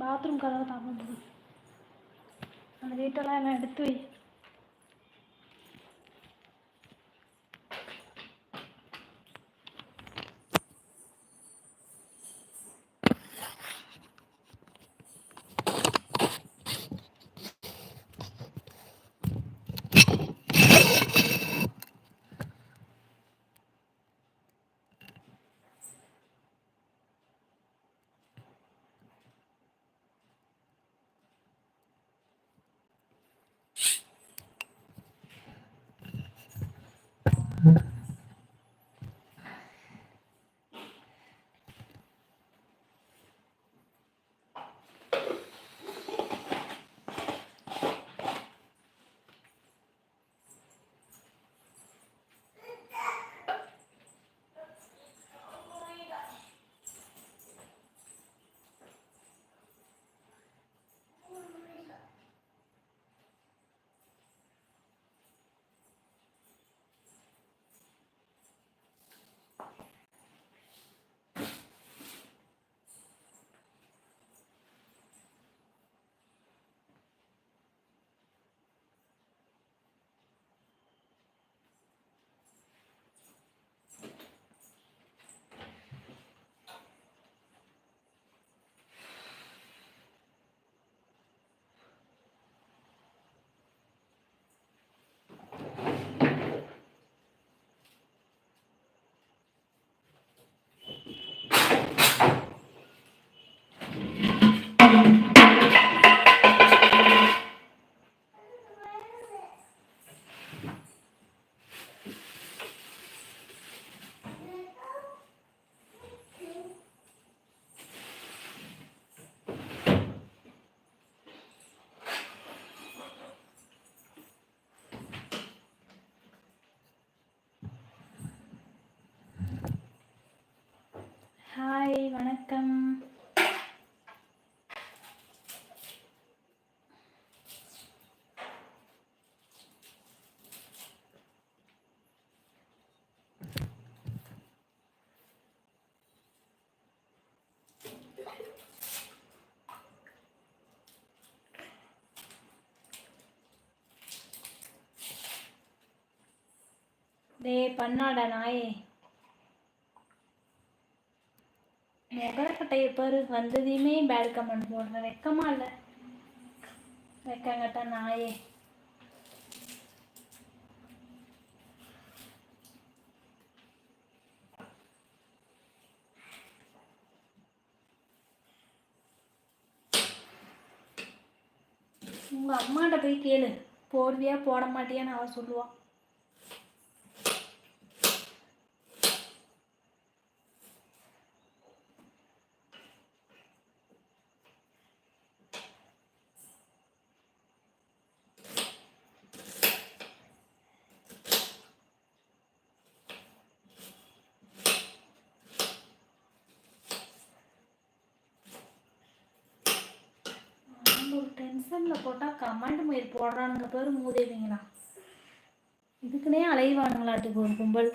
Bathroom கதவை தாங்க அந்த வீட்டெல்லாம் எல்லாம் எடுத்து வை. ஹாய் வணக்கம். டேய் பண்ணாடா நாயே. முகரக்கட்டையை பாரு வந்ததையுமே பேட் கமெண்ட் போடுற வெக்கமா இல்லை. வெக்கங்கட்டா நாயே. உங்க அம்மாட்ட போய் கேளு. போடுவியா போட மாட்டியான்னு அவ சொல்லுவா. நம்ம டென்ஷனில் போட்டால் கமெண்ட் மயிர் போடுறானுங்க பேர் மூதேவிங்களா இதுக்குன்னே அலைவானுங்களாட்டுக்கு ஒரு கும்பல்.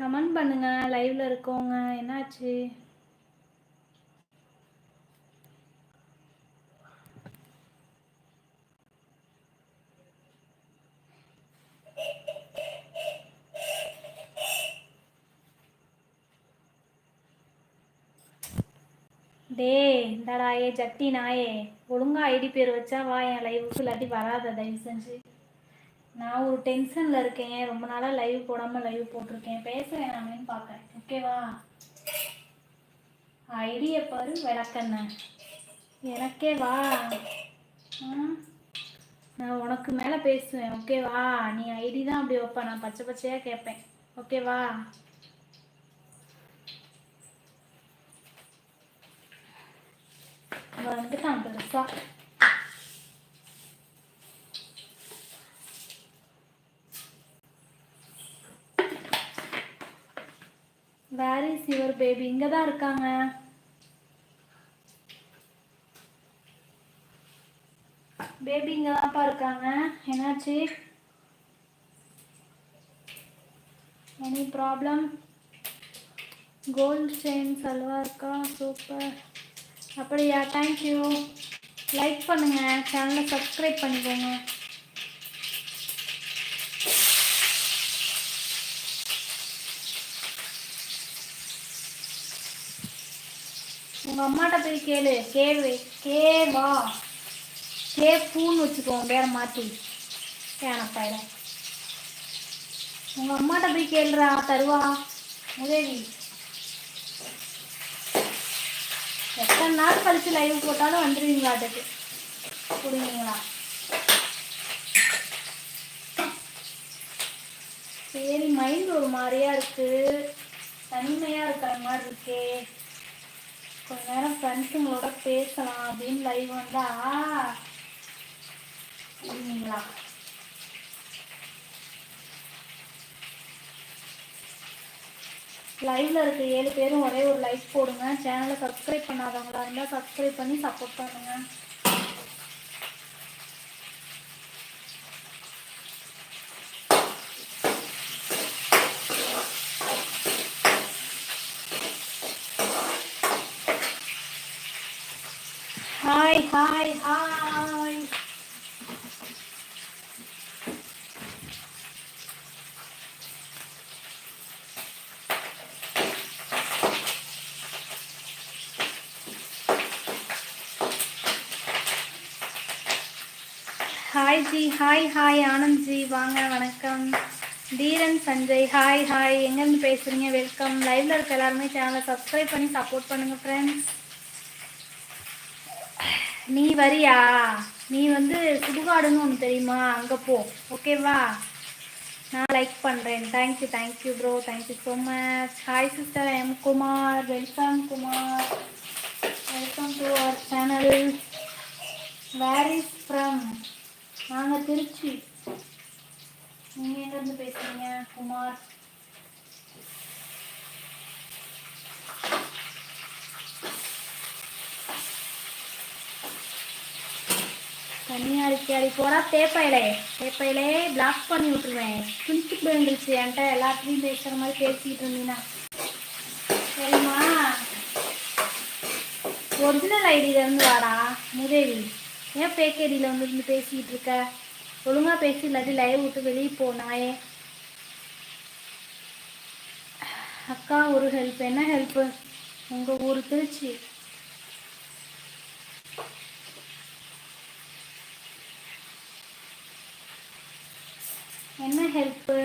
கமெண்ட் பண்ணுங்க லைவ்ல இருக்கவங்க. என்னாச்சு? டேய் இந்தாடா ஏ ஜட்டி நாயே. ஒழுங்கா ஐடி பேர் வச்சா வா என் லைவுக்கு இல்லாட்டி வராத தயவு செஞ்சு. நான் ஒரு டென்ஷனில் இருக்கேன். ரொம்ப நாளாக லைவ் போடாமல் லைவ் போட்டிருக்கேன். பேச வேணாமேன்னு பார்க்குறேன். ஓகேவா ஐடியை பாரு விளக்கண்ண. எனக்கே வா. நான் உனக்கு மேலே பேசுவேன். ஓகேவா நீ ஐடி தான் அப்படி வைப்ப. நான் பச்சை பச்சையாக கேட்பேன். ஓகேவா வந்துட்டான் பெருசா. வேர் இஸ் யுவர் பேபி இங்கே தான் இருக்காங்க. பேபி இங்கே தான்ப்பா இருக்காங்க. என்னாச்சு? எனி ப்ராப்ளம் கோல்டு செயின் சல்வா இருக்கா சூப்பர் அப்படியா தேங்க்யூ லைக் பண்ணுங்கள் சேனலை சப்ஸ்கிரைப் பண்ணிக்கோங்க. உங்க அம்மாட்ட போய் கேளு. கேளு கே வா கே பூன்னு வச்சுக்கோங்க பேரை மாத்தி. கேனப்பாயில உங்க அம்மாட்ட போய் கேளுறா தருவா. உதவி. எத்தனை நாள் கழிச்சு லைவ் போட்டாலும் வந்துடுவீங்களா அதுக்கு புரியுங்களா சரி மைண்ட் ஒரு மாதிரியா இருக்கு. தனிமையா இருக்கிற மாதிரி இருக்கே. கொஞ்ச நேரம் ஃப்ரெண்ட்ஸுங்களோட பேசலாம் அப்படின்னு லைவ் வந்தா இல்லைங்களா லைவ்ல இருக்க ஏழு பேரும் ஒரே ஒரு லைக் போடுங்க. சேனலை சப்ஸ்கிரைப் பண்ணாதவங்களா இருந்தால் சப்ஸ்கிரைப் பண்ணி சப்போர்ட் பண்ணுங்க. Hi hi hi hi ji hi hi Anand ji வாங்க வணக்கம். தீரன் சஞ்சய். ஹாய் ஹாய் எங்கேருந்து பேசுறீங்க? வெல்கம் லைவ்ல இருக்க எல்லாருமே சேனலை சப்ஸ்கிரைப் பண்ணி சப்போர்ட் பண்ணுங்க ஃப்ரெண்ட்ஸ் நீ வரியா? நீ வந்து சுடுகாடுன்னு ஒன்று தெரியுமா? அங்கே போ. ஓகேவா நான் லைக் பண்ணுறேன் thank you thank you bro thank you so much hi sister M Kumar welcome Kumar welcome to our channel where is from நாங்கள் திருச்சி. நீங்கள் எங்கேருந்து பேசுகிறீங்க குமார் சரி போனால் தேப்பையிலே. தேப்பையிலே பிளாக் பண்ணி விட்டுருவேன். குளிச்சுட்டு இருந்துச்சு என்கிட்ட எல்லாத்துலேயும் பேசுகிற மாதிரி பேசிக்கிட்டு இருந்தீங்கன்னா சரிம்மா. ஒரிஜினல் ஐடியிலேருந்து வாடா முதேவி. ஏன் பேக் ஐடியில் வந்து இருந்து பேசிக்கிட்டு இருக்க? ஒழுங்காக பேசி இல்லாட்டி லைவ் விட்டு வெளியே போனாயே அக்கா ஒரு ஹெல்ப் என்ன ஹெல்ப்பு உங்கள் ஊர் திருச்சி என்ன ஹெல்ப்பு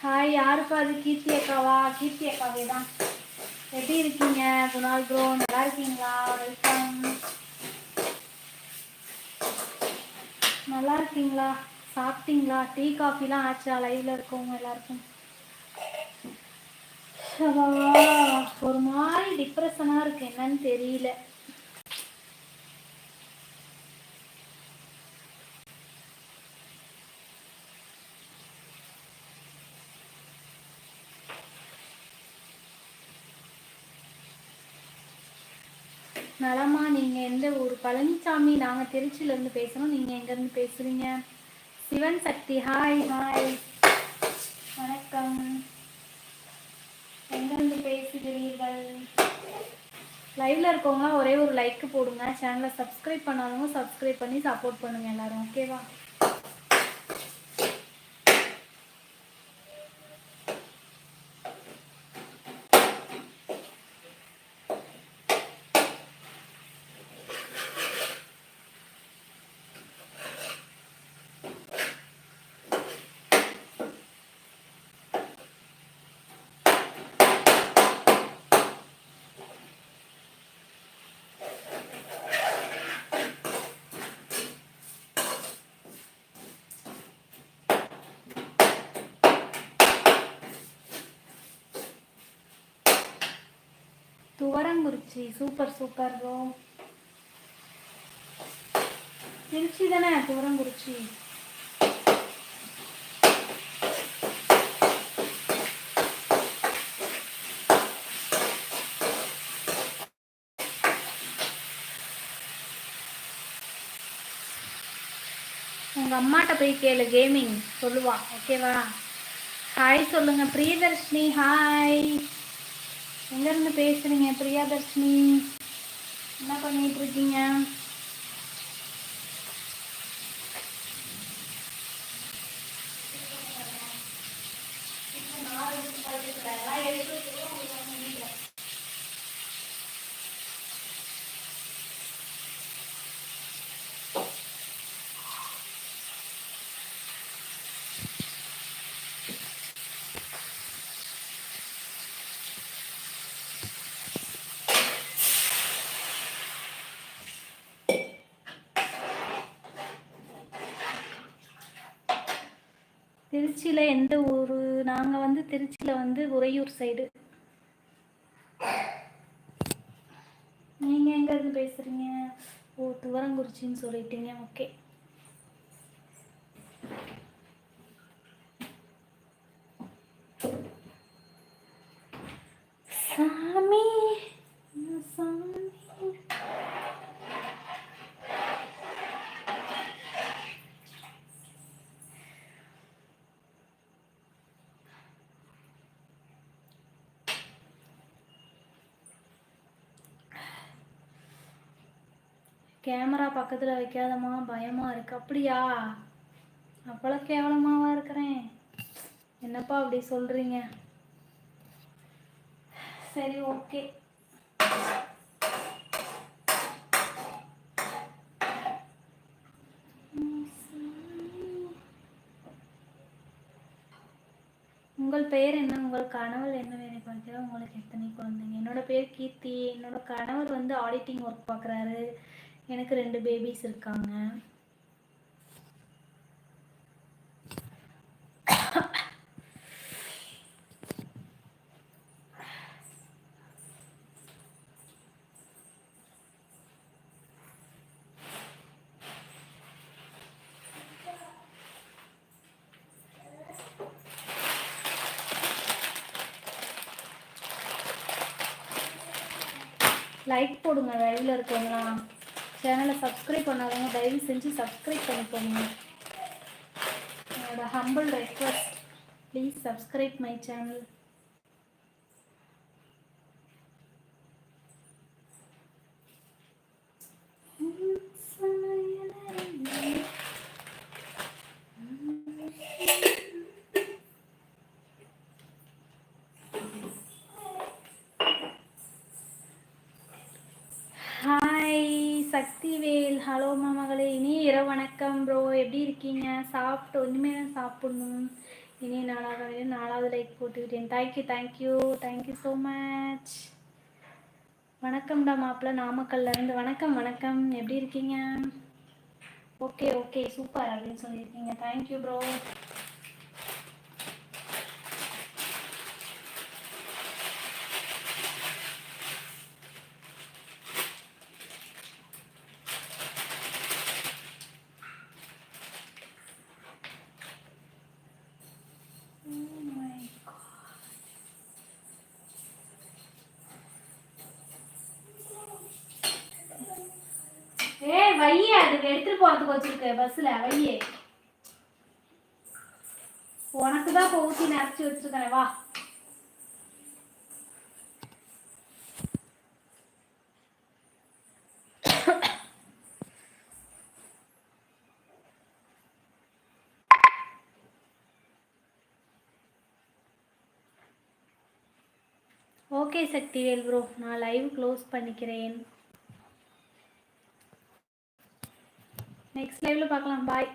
ஹாய் யாருப்பா அது கீர்த்தி அக்காவா? கீர்த்தி அக்காவே தான் எப்படி இருக்கீங்க? குணால் ப்ரோ நல்லா இருக்கீங்களா? வெல்கம் நல்லா இருக்கீங்களா? சாப்பிட்டீங்களா? டீ காஃபிலாம் ஆச்சா? லைவ்ல இருக்கவங்க எல்லாருக்கும். சவா, ஒரு மாதிரி டிப்ரெஷனாக இருக்கு. என்னன்னு தெரியல. நலமா நீங்க எந்த ஊர்? பழனிசாமி நாங்க திருச்சியில இருந்து பேசுறோம். நீங்க எங்க இருந்து பேசுறீங்க? சிவன் சக்தி ஹாய் ஹாய் வணக்கம் எங்க இருந்து லைவ்ல இருக்கவங்க ஒரே ஒரு லைக் போடுங்க. சேனலை சப்ஸ்கிரைப் பண்ணாதவங்க சப்ஸ்கிரைப் பண்ணி சப்போர்ட் பண்ணுங்க எல்லாரும். ஓகேவா Thuvarankurichi super super Rome. Trichy தானே துவரங்குறிச்சி உங்கள் அம்மாட்ட போய் கேளு கேமிங் சொல்லுவா ஓகேவா ஹாய் சொல்லுங்க பிரியதர்ஷினி ஹாய் எங்கேருந்து பேசுகிறீங்க பிரியாதர்ஷினி என்ன பண்ணிகிட்ருக்கீங்க திருச்சியில் எந்த ஊர்? நாங்கள் வந்து திருச்சியில் வந்து உறையூர் சைடு நீங்கள் எங்கேருந்து பேசுகிறீங்க ஓ துவரங்குறிச்சின்னு சொல்லிட்டீங்க. ஓகே கேமரா பக்கத்தில் வைக்காதம்மா பயமாக இருக்கு. அப்படியா? அவ்வளோ கேவலமாவா இருக்கிறேன். என்னப்பா அப்படி சொல்கிறீங்க சரி ஓகே. உங்கள் பெயர் என்ன? உங்கள் கணவர் என்ன வேலை பார்க்கிறார்? உங்களுக்கு எத்தனை குழந்தைங்க? என்னோட பேர் கீர்த்தி. என்னோட கணவர் வந்து ஆடிட்டிங் ஒர்க் பார்க்குறாரு. எனக்கு ரெண்டு பேபிஸ் இருக்காங்க. லைக் போடுங்க லைவ்ல இருக்கவங்களாம் சேனலை சப்ஸ்கிரைப் பண்ணாதவங்க தயவு செஞ்சு சப்ஸ்கிரைப் பண்ணிக்கோங்க. என்னோட humble request please subscribe my channel hi Sakthivel hello மாமகளே இனி இரவு வணக்கம் ப்ரோ எப்படி இருக்கீங்க? சாப்பிட்டு இனிமேல் சாப்பிடணும். இனி நாலாவது நாலாவது லைக் போட்டுக்கிட்டேன். Thank you thank you thank you so much வணக்கம்டா மாப்பிள்ள நாமக்கல்லேருந்து வணக்கம் வணக்கம். எப்படி இருக்கீங்க? ஓகே ஓகே சூப்பர் அப்படின்னு சொல்லியிருக்கீங்க. தேங்க்யூ ப்ரோ எடுத்துட்டு போறதுக்கு வச்சிருக்க பஸ்ல வையே உனக்கு தான் இப்போ ஊத்தி நிறச்சி வச்சிருக்கேன் வா. ஓகே சக்திவேல் ப்ரோ நான் லைவ் க்ளோஸ் பண்ணிக்கிறேன். நெக்ஸ்ட் லைவ்ல பார்க்கலாம். பாய்